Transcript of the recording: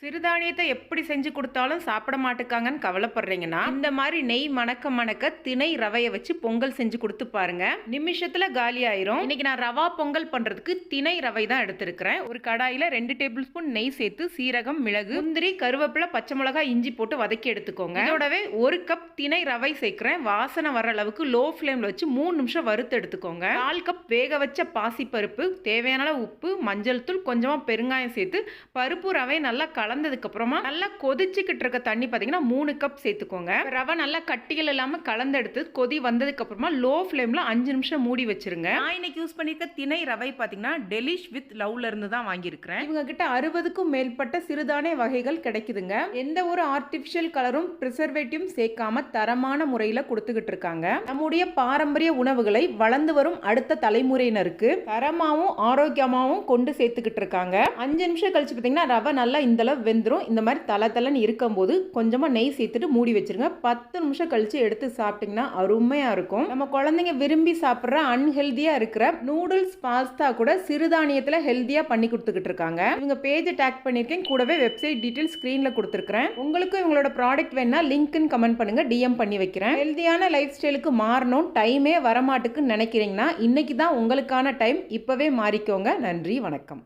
சிறுதானியத்தை எப்படி செஞ்சு கொடுத்தாலும் சாப்பிட மாட்டுக்காங்கன்னு கவலைப்படுறீங்கன்னா இந்த மாதிரி நெய் மணக்க மணக்க திணை ரவையை வச்சு பொங்கல் செஞ்சு கொடுத்து பாருங்க. நிமிஷத்துல காலி ஆயிரும். இன்னைக்கு நான் ரவா பொங்கல் பண்றதுக்கு திணை ரவை தான் எடுத்திருக்கிறேன். ஒரு கடாயில ரெண்டு டேபிள் ஸ்பூன் நெய் சேர்த்து சீரகம் மிளகு முந்திரி கருவேப்பிலை பச்சை மிளகாய் இஞ்சி போட்டு வதக்கி எடுத்துக்கோங்க. இதோடவே ஒரு கப் திணை ரவை சேர்க்கிறேன். வாசனை வர அளவுக்கு லோ ஃப்ளேம்ல வச்சு மூணு நிமிஷம் வறுத்து எடுத்துக்கோங்க. கால் கப் வேக வச்ச பாசிப்பருப்பு தேவையான உப்பு மஞ்சள் தூள் கொஞ்சமா பெருங்காயம் சேர்த்து பருப்பு ரவை நல்லா கலந்ததுக்கு அப்புறமா நல்லா கொதிச்சுக்கிட்டு இருக்க தண்ணி பார்த்தீங்கன்னா மூணு கப் சேர்த்துக்கோங்க. ரவை நல்லா கட்டிகள் இல்லாமல் கலந்தெடுத்து கொதி வந்ததுக்கு அப்புறமா லோ ஃப்ளேமில் அஞ்சு நிமிஷம் மூடி வச்சிருங்க. நான் இன்னைக்கு யூஸ் பண்ணியிருக்க திணை ரவை பார்த்தீங்கன்னா டெலிஷ் வித் லவ்ல இருந்து தான் வாங்கியிருக்கிறேன். இவங்க கிட்ட அறுபதுக்கும் மேற்பட்ட சிறுதானிய வகைகள் கிடைக்குதுங்க. எந்த ஒரு ஆர்டிஃபிஷியல் கலரும் ப்ரிசர்வேட்டிவும் சேர்க்காம தரமான முறையில் கொடுத்துக்கிட்டு இருக்காங்க. நம்முடைய பாரம்பரிய உணவுகளை வளர்ந்து வரும் அடுத்த தலைமுறையினருக்கு தரமாகவும் ஆரோக்கியமாகவும் கொண்டு சேர்த்துக்கிட்டு இருக்காங்க. அஞ்சு நிமிஷம் கழிச்சு பார்த்தீங்கன்னா ரவை நல்லா இந்த அளவு வெந்துடும் இந்த மாதிரி தலை தலைன்னு இருக்கும்போது கொஞ்சமாக நெய் சேர்த்துட்டு மூடி வச்சிருங்க. பத்து நிமிஷம் கழிச்சு எடுத்து சாப்பிட்டிங்கன்னா அருமையாக இருக்கும். நம்ம குழந்தைங்க விரும்பி சாப்பிட்ற அன்ஹெல்தியாக இருக்கிற நூடுல்ஸ் பாஸ்தா கூட சிறுதானியத்தில் ஹெல்த்தியாக பண்ணி கொடுத்துக்கிட்டு இருக்காங்க. இவங்க பேஜை டேக் பண்ணியிருக்கேன். கூடவே வெப்சைட் டீட்டெயில் ஸ்க்ரீனில் கொடுத்துருக்குறேன். உங்களுக்கும் இவங்களோட ப்ராடக்ட் வேணா லிங்க்னு கமெண்ட் பண்ணுங்கள் டிஎம் பண்ணி வைக்கிறேன். ஹெல்தியான லைஃப் ஸ்டைலுக்கு மாறணும். டைமே வரமாட்டுக்குன்னு நினைக்கிறீங்கன்னா இன்னைக்கு தான் உங்களுக்கான டைம் இப்போவே மாறிக்கோங்க. நன்றி வணக்கம்.